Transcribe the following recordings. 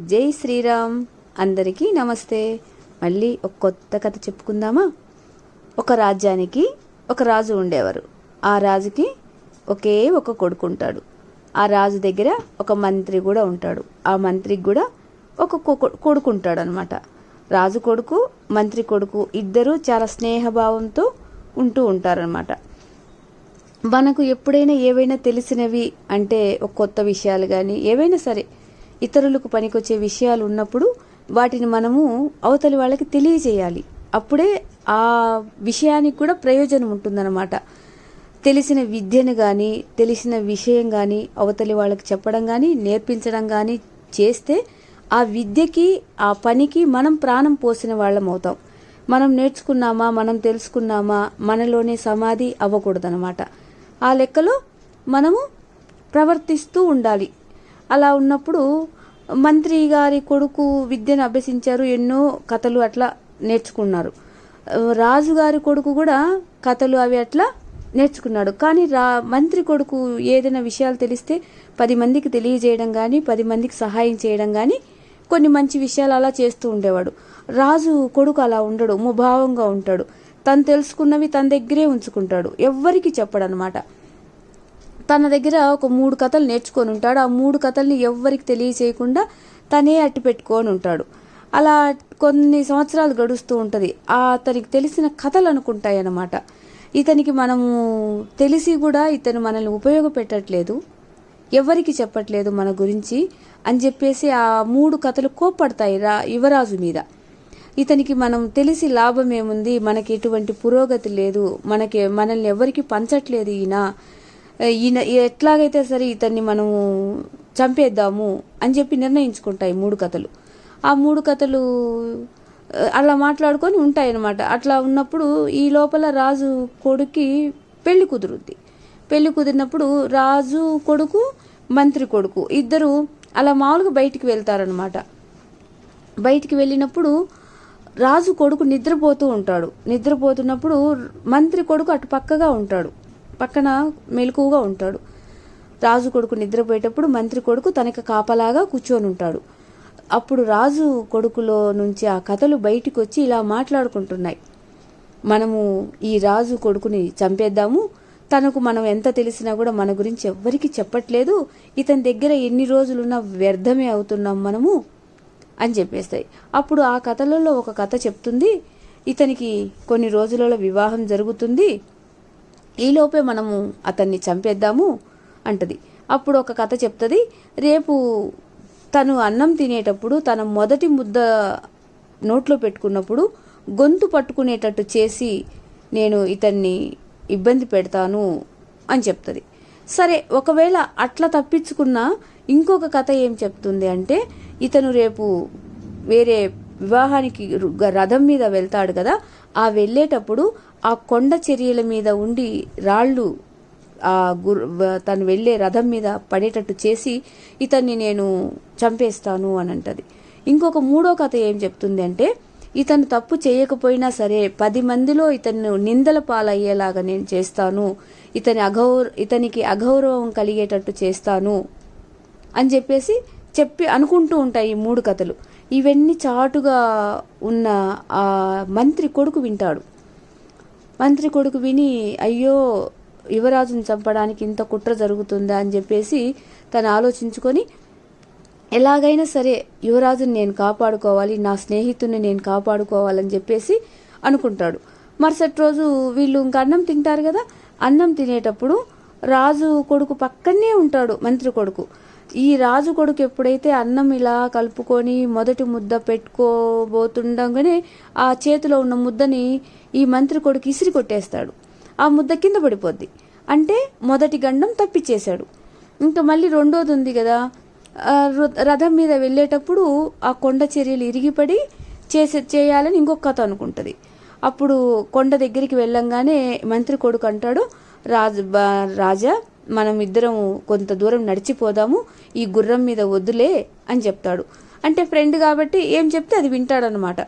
జై శ్రీరామ్. అందరికీ నమస్తే. మళ్ళీ ఒక కొత్త కథ చెప్పుకుందామా? ఒక రాజ్యానికి ఒక రాజు ఉండేవారు. ఆ రాజుకి ఒకే ఒక కొడుకు ఉంటాడు ఆ రాజు దగ్గర ఒక మంత్రి కూడా ఉంటాడు. ఆ మంత్రికి కూడా ఒక కొ- కొడుకు ఉంటాడు అనమాట రాజు కొడుకు మంత్రి కొడుకు ఇద్దరూ చాలా స్నేహభావంతో ఉంటూ ఉంటారనమాట మనకు ఎప్పుడైనా ఏవైనా తెలిసినవి అంటే ఒక కొత్త విషయాలు కానీ ఏవైనా సరే ఇతరులకు పనికొచ్చే విషయాలు ఉన్నప్పుడు వాటిని మనము అవతలి వాళ్ళకి తెలియజేయాలి. అప్పుడే ఆ విషయానికి కూడా ప్రయోజనం ఉంటుందన్నమాట. తెలిసిన విద్యను కానీ తెలిసిన విషయం కానీ అవతలి వాళ్ళకి చెప్పడం కానీ నేర్పించడం కానీ చేస్తే ఆ విద్యకి ఆ పనికి మనం ప్రాణం పోసిన వాళ్ళం అవుతాం. మనం నేర్చుకున్నామా మనం తెలుసుకున్నామా మనలోనే సమాధి అవ్వకూడదనమాట ఆ లెక్కలో మనము ప్రవర్తిస్తూ ఉండాలి. అలా ఉన్నప్పుడు మంత్రి గారి కొడుకు విద్యను అభ్యసించారు ఎన్నో కథలు అట్లా నేర్చుకున్నారు. రాజుగారి కొడుకు కూడా కథలు అవి అట్లా నేర్చుకున్నాడు. కానీ రా మంత్రి కొడుకు ఏదైనా విషయాలు తెలిస్తే పది మందికి తెలియజేయడం కానీ పది మందికి సహాయం చేయడం కానీ కొన్ని మంచి విషయాలు అలా చేస్తూ ఉండేవాడు. రాజు కొడుకు అలా ఉండడు ముభావంగా ఉంటాడు. తను తెలుసుకున్నవి తన దగ్గరే ఉంచుకుంటాడు. ఎవ్వరికి చెప్పడనమాట. తన దగ్గర ఒక మూడు కథలు నేర్చుకొని ఉంటాడు. ఆ మూడు కథల్ని ఎవ్వరికి తెలియచేయకుండా తనే అట్టి పెట్టుకొని ఉంటాడు. అలా కొన్ని సంవత్సరాలు గడుస్తూ ఉంటుంది. ఆ అతనికి తెలిసిన కథలు అనుకుంటాయి అన్నమాట. ఇతనికి మనము తెలిసి కూడా ఇతను మనల్ని ఉపయోగపెట్టట్లేదు. ఎవరికి చెప్పట్లేదు మన గురించి అని చెప్పేసి ఆ మూడు కథలు కోప్పడతాయి రా యువరాజు మీద. ఇతనికి మనం తెలిసి లాభం ఏముంది? మనకి ఎటువంటి పురోగతి లేదు. మనకి మనల్ని ఎవరికి పంచట్లేదు ఈయన. ఈయన ఎట్లాగైతే సరే ఇతన్ని మనము చంపేద్దాము అని చెప్పి నిర్ణయించుకుంటాయి మూడు కథలు. ఆ మూడు కథలు అలా మాట్లాడుకొని ఉంటాయి అన్నమాట అట్లా ఉన్నప్పుడు ఈ లోపల రాజు కొడుక్కి పెళ్ళి కుదురుద్ది. పెళ్ళి కుదిరినప్పుడు రాజు కొడుకు మంత్రి కొడుకు ఇద్దరు అలా మామూలుగా బయటికి వెళ్తారనమాట బయటికి వెళ్ళినప్పుడు రాజు కొడుకు నిద్రపోతూ ఉంటాడు. నిద్రపోతున్నప్పుడు మంత్రి కొడుకు అటు పక్కగా ఉంటాడు. పక్కన మెలకువగా ఉంటాడు. రాజు కొడుకు నిద్రపోయేటప్పుడు మంత్రి కొడుకు తనకి కాపలాగా కూర్చొని ఉంటాడు. అప్పుడు రాజు కొడుకులో నుంచి ఆ కథలు బయటికి వచ్చి ఇలా మాట్లాడుకుంటున్నాయి. మనము ఈ రాజు కొడుకుని చంపేద్దాము. తనకు మనం ఎంత తెలిసినా కూడా మన గురించి ఎవ్వరికి చెప్పట్లేదు. ఇతని దగ్గర ఎన్ని రోజులున్నా వ్యర్థమే అవుతున్నాం మనము అని చెప్పేస్తాయి. అప్పుడు ఆ కథలలో ఒక కథ చెప్తుంది. ఇతనికి కొన్ని రోజులలో వివాహం జరుగుతుంది. ఈలోపే మనము అతన్ని చంపేద్దాము అంటది. అప్పుడు ఒక కథ చెప్తుంది. రేపు తను అన్నం తినేటప్పుడు తన మొదటి ముద్ద నోట్లో పెట్టుకున్నప్పుడు గొంతు పట్టుకునేటట్టు చేసి నేను ఇతన్ని ఇబ్బంది పెడతాను అని చెప్తుంది. సరే ఒకవేళ అట్లా తప్పించుకున్నా ఇంకొక కథ ఏం చెప్తుంది అంటే ఇతను రేపు వేరే వివాహానికి రథం మీద వెళ్తాడు కదా ఆ వెళ్ళేటప్పుడు ఆ కొండ చర్యల మీద ఉండి రాళ్ళు ఆ గుర్ తను వెళ్ళే రథం మీద పడేటట్టు చేసి ఇతన్ని నేను చంపేస్తాను అని అంటది. ఇంకొక మూడో కథ ఏం చెప్తుంది అంటే ఇతను తప్పు చేయకపోయినా సరే పది మందిలో ఇతను నిందల పాలయ్యేలాగా నేను చేస్తాను. ఇతని అగౌర ఇతనికి అగౌరవం కలిగేటట్టు చేస్తాను అని చెప్పేసి చెప్పి అనుకుంటూ ఉంటాయి ఈ మూడు కథలు. ఇవన్నీ చాటుగా ఉన్న ఆ మంత్రి కొడుకు వింటాడు. మంత్రి కొడుకు విని అయ్యో యువరాజుని చంపడానికి ఇంత కుట్ర జరుగుతుందా? అని చెప్పేసి తను ఆలోచించుకొని ఎలాగైనా సరే యువరాజుని నేను కాపాడుకోవాలి నా స్నేహితుడిని నేను కాపాడుకోవాలని చెప్పేసి అనుకుంటాడు. మరుసటి రోజు వీళ్ళు ఇంకా అన్నం తింటారు కదా అన్నం తినేటప్పుడు రాజు కొడుకు పక్కనే ఉంటాడు మంత్రి కొడుకు. ఈ రాజు కొడుకు ఎప్పుడైతే అన్నం ఇలా కలుపుకొని మొదటి ముద్ద పెట్టుకోబోతుండగానే ఆ చేతిలో ఉన్న ముద్దని ఈ మంత్రి కొడుకు ఇసిరి కొట్టేస్తాడు. ఆ ముద్ద కింద పడిపోద్ది. అంటే మొదటి గండం తప్పిచ్చేశాడు. ఇంకా మళ్ళీ రెండోది ఉంది కదా రథం మీద వెళ్ళేటప్పుడు ఆ కొండ చర్యలు ఇరిగిపడి చేసే చేయాలని ఇంకొక కథ అనుకుంటుంది. అప్పుడు కొండ దగ్గరికి వెళ్ళంగానే మంత్రి కొడుకు అంటాడు రాజు రాజా మనం ఇద్దరం కొంత దూరం నడిచిపోదాము ఈ గుర్రం మీద వద్దులే అని చెప్తాడు. అంటే ఫ్రెండ్ కాబట్టి ఏం చెప్తే అది వింటాడనమాట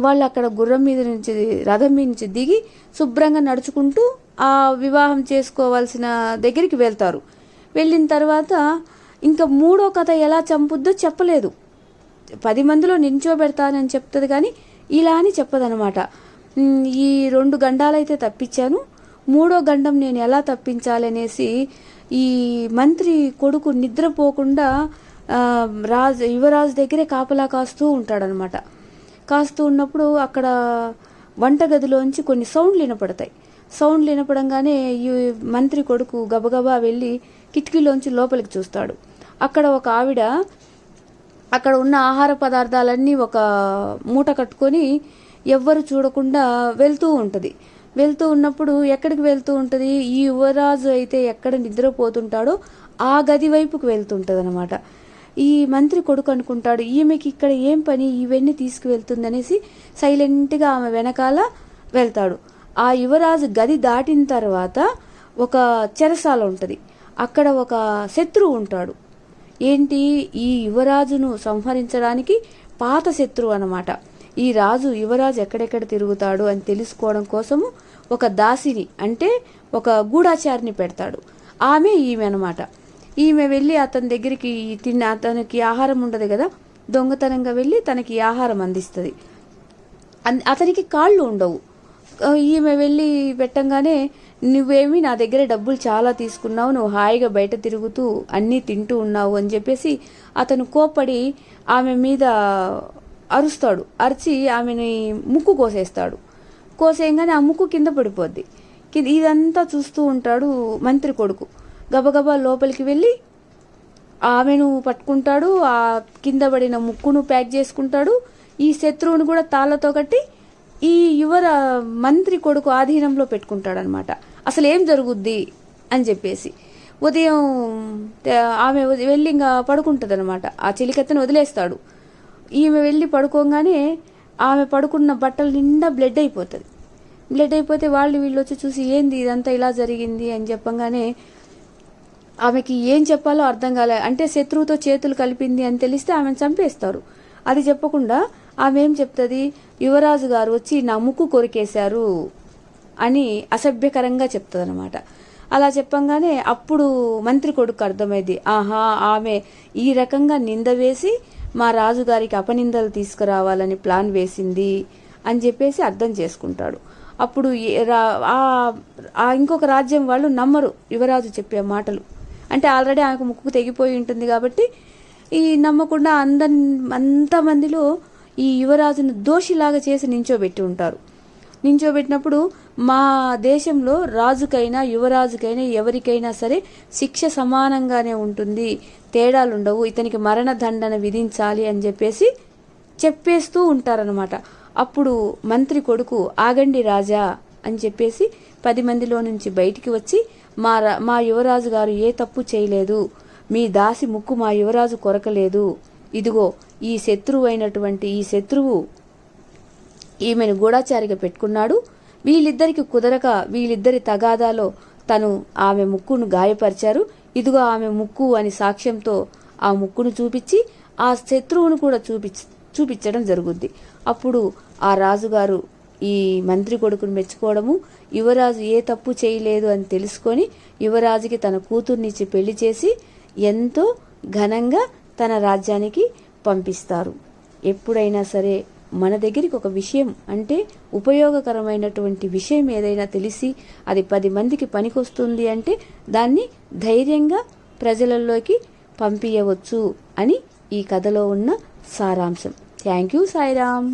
వాళ్ళు అక్కడ గుర్రం మీద నుంచి రథం మీద నుంచి దిగి శుభ్రంగా నడుచుకుంటూ ఆ వివాహం చేసుకోవాల్సిన దగ్గరికి వెళ్తారు. వెళ్ళిన తర్వాత ఇంకా మూడో కథ ఎలా చంపుద్దో చెప్పలేదు. పది మందిలో నించోబెడతానని చెప్తుంది కానీ ఇలా అని చెప్పదనమాట ఈ రెండు గండాలైతే తప్పించాను. మూడో గండం నేను ఎలా తప్పించాలనేసి ఈ మంత్రి కొడుకు నిద్రపోకుండా రాజు యువరాజు దగ్గరే కాపలా కాస్తూ ఉంటాడనమాట కాస్తూ ఉన్నప్పుడు అక్కడ వంటగదిలోంచి కొన్ని సౌండ్లు వినపడతాయి. సౌండ్లు వినపడంగానే ఈ మంత్రి కొడుకు గబగబా వెళ్ళి కిటికీలోంచి లోపలికి చూస్తాడు. అక్కడ ఒక ఆవిడ అక్కడ ఉన్న ఆహార పదార్థాలన్నీ ఒక మూట కట్టుకొని ఎవ్వరు చూడకుండా వెళ్తూ ఉంటుంది. వెళ్తూ ఉన్నప్పుడు ఎక్కడికి వెళ్తూ ఉంటుంది? ఈ యువరాజు అయితే ఎక్కడ నిద్రపోతుంటాడో ఆ గది వైపుకు వెళ్తుంటుంది అనమాట ఈ మంత్రి కొడుకు అనుకుంటాడు ఈమెకి ఇక్కడ ఏం పని? ఇవన్నీ తీసుకువెళ్తుంది అనేసి సైలెంట్గా ఆమె వెనకాల వెళ్తాడు. ఆ యువరాజు గది దాటిన తర్వాత ఒక చెరసాల ఉంటుంది. అక్కడ ఒక శత్రువు ఉంటాడు. ఏంటి? ఈ యువరాజును సంహరించడానికి పాత శత్రువు అనమాట ఈ రాజు యువరాజు ఎక్కడెక్కడ తిరుగుతాడు అని తెలుసుకోవడం కోసము ఒక దాసిని అంటే ఒక గూఢాచారిని పెడతాడు. ఆమె ఈమె అనమాట ఈమె వెళ్ళి అతని దగ్గరికి తిన్న అతనికి ఆహారం ఉండదు కదా. దొంగతనంగా వెళ్ళి తనకి ఆహారం అందిస్తుంది. అన్- అతనికి కాళ్ళు ఉండవు. ఈమె వెళ్ళి పెట్టంగానే నువ్వేమి నా దగ్గర డబ్బులు చాలా తీసుకున్నావు నువ్వు హాయిగా బయట తిరుగుతూ అన్నీ తింటూ ఉన్నావు అని చెప్పేసి అతను కోప్పడి ఆమె మీద అరుస్తాడు. అరిచి ఆమెని ముక్కు కోసేస్తాడు. కోసేయంగానే ఆ ముక్కు కింద పడిపోద్ది. కింద ఇదంతా చూస్తూ ఉంటాడు మంత్రి కొడుకు. గబగబా లోపలికి వెళ్ళి ఆమెను పట్టుకుంటాడు ఆ కింద పడిన ముక్కును ప్యాక్ చేసుకుంటాడు ఈ శత్రువును కూడా తాళ్ళతో కట్టి ఈ యువర మంత్రి కొడుకు ఆధీనంలో పెట్టుకుంటాడనమాట. అసలు ఏం జరుగుద్ది అని చెప్పేసి. ఉదయం ఆమె వెళ్ళి ఇంకా పడుకుంటుంది అనమాట ఆ చెలికత్తెను వదిలేస్తాడు. ఈమె వెళ్ళి పడుకోగానే ఆమె పడుకున్న బట్టలు నిండా బ్లడ్ అయిపోతుంది. బ్లడ్ అయిపోతే వాళ్ళు వీళ్ళు వచ్చి చూసి ఏంది ఇదంతా ఇలా జరిగింది? అని చెప్పంగానే ఆమెకి ఏం చెప్పాలో అర్థం కాలే. అంటే శత్రువుతో చేతులు కలిపింది అని తెలిస్తే ఆమెను చంపేస్తారు. అది చెప్పకుండా ఆమె ఏం చెప్తుంది? యువరాజు గారు వచ్చి నా ముక్కు కొరికేశారు అని అసభ్యకరంగా చెప్తుంది అనమాట అలా చెప్పంగానే అప్పుడు మంత్రి కొడుకు అర్థమైంది. ఆహా ఆమె ఈ రకంగా నింద వేసి మా రాజుగారికి అపనిందలు తీసుకురావాలని ప్లాన్ వేసింది అని చెప్పేసి అర్థం చేసుకుంటాడు. అప్పుడు ఏ- రా- ఆ ఇంకొక రాజ్యం వాళ్ళు నమ్మరు యువరాజు చెప్పే మాటలు. అంటే ఆల్రెడీ ఆమెకు ముక్కు తెగిపోయి ఉంటుంది కాబట్టి ఈ నమ్మకుండా అంద అంతమందిలో ఈ యువరాజును దోషిలాగా చేసి నించోబెట్టి ఉంటారు. నించోబెట్టినప్పుడు మా దేశంలో రాజుకైనా యువరాజుకైనా ఎవరికైనా సరే శిక్ష సమానంగానే ఉంటుంది. తేడాలుండవు. ఇతనికి మరణ దండన విధించాలి అని చెప్పేసి చెప్పేస్తూ ఉంటారనమాట అప్పుడు మంత్రి కొడుకు ఆగండి రాజా అని చెప్పేసి పది మందిలో నుంచి బయటికి వచ్చి మా రా- మా యువరాజు గారు ఏ తప్పు చేయలేదు. మీ దాసి ముక్కు మా యువరాజు కొరకలేదు. ఇదిగో ఈ శత్రువు అయినటువంటి ఈ శత్రువు ఈమెను గూఢాచారిగా పెట్టుకున్నాడు. వీళ్ళిద్దరికి కుదరక వీళ్ళిద్దరి తగాదాలో తను ఆమె ముక్కును గాయపరిచారు. ఇదిగో ఆమె ముక్కు అని సాక్ష్యంతో ఆ ముక్కును చూపించి ఆ శత్రువును కూడా చూపించి చూపించడం జరుగుద్ది. అప్పుడు ఆ రాజుగారు ఈ మంత్రి కొడుకును మెచ్చుకోవడము యువరాజు ఏ తప్పు చేయలేదు అని తెలుసుకొని యువరాజుకి తన కూతుర్నిచ్చి పెళ్ళి చేసి ఎంతో ఘనంగా తన రాజ్యానికి పంపిస్తారు. ఎప్పుడైనా సరే మన దగ్గరికి ఒక విషయం అంటే ఉపయోగకరమైనటువంటి విషయం ఏదైనా తెలిసి అది పది మందికి పనికొస్తుంది అంటే దాన్ని ధైర్యంగా ప్రజలలోకి పంపించవచ్చు అని ఈ కథలో ఉన్న సారాంశం. Thank you Sairam.